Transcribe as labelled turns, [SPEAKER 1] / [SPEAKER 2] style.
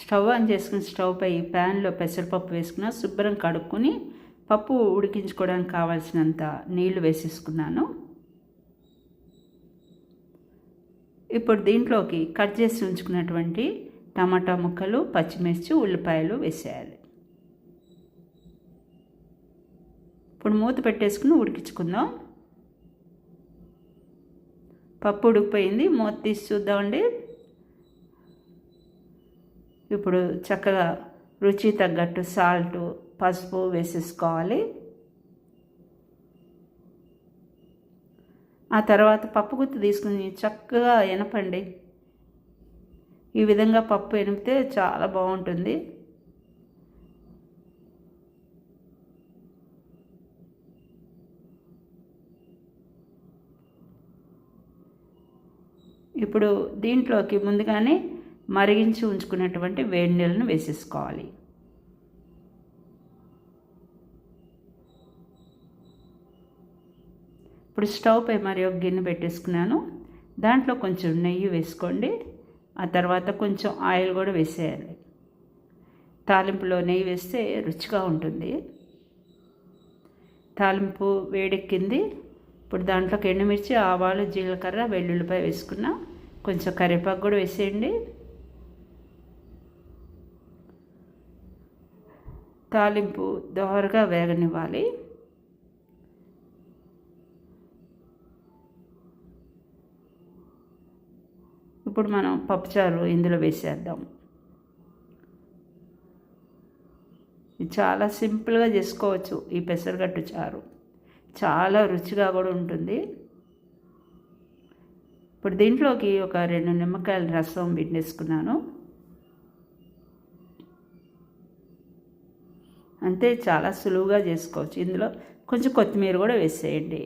[SPEAKER 1] Stove on చేసుకుని stove పై ప్యాన్లో పెసరపప్పు వేసుకున్న శుభ్రం కడుక్కొని పప్పు ఉడికించుకోవడానికి కావాల్సినంత నీళ్ళు వేసేసుకున్నాను. ఇప్పుడు దీంట్లోకి కట్ చేసి ఉంచుకున్నటువంటి టమాటా ముక్కలు పచ్చిమిర్చి ఉల్లిపాయలు వేసేయాలి. ఇప్పుడు మూత పెట్టేసుకుని ఉడికించుకుందాం. పప్పు ఉడికిపోయింది. మూత తీసి చూద్దామండి. ఇప్పుడు చక్కగా రుచి తగ్గట్టు సాల్ట్ పసుపు వేసేసుకోవాలి. ఆ తర్వాత పప్పు గుత్తి తీసుకుని చక్కగా ఎనపండి. ఈ విధంగా పప్పు ఎనిపితే చాలా బాగుంటుంది. ఇప్పుడు దీంట్లోకి ముందుగానే మరిగించి ఉంచుకున్నటువంటి వేడి నీళ్ళను వేసేసుకోవాలి. ఇప్పుడు స్టవ్ పై మరి ఒక గిన్నె పెట్టేసుకున్నాను. దాంట్లో కొంచెం నెయ్యి వేసుకోండి. ఆ తర్వాత కొంచెం ఆయిల్ కూడా వేసేయాలి. తాలింపులో నెయ్యి వేస్తే రుచిగా ఉంటుంది. తాలింపు వేడెక్కింది. ఇప్పుడు దాంట్లోకి ఎండుమిర్చి ఆవాలు జీలకర్ర వెల్లుల్లిపాయ వేసుకున్నా కొంచెం కరివేపాకు కూడా వేసేయండి. తాలింపు దోరగా వేగనివ్వాలి. ఇప్పుడు మనం పప్పుచారు ఇందులో వేసేద్దాం. ఇది చాలా సింపుల్గా చేసుకోవచ్చు ఈ పెసరగట్టు చారు. చాలా రుచిగా కూడా ఉంటుంది. ఇప్పుడు దీంట్లోకి ఒక రెండు నిమ్మకాయల రసం పిండేసుకున్నాను. అంతే చాలా సులువుగా చేసుకోవచ్చు. ఇందులో కొంచెం కొత్తిమీర కూడా వేసేయండి.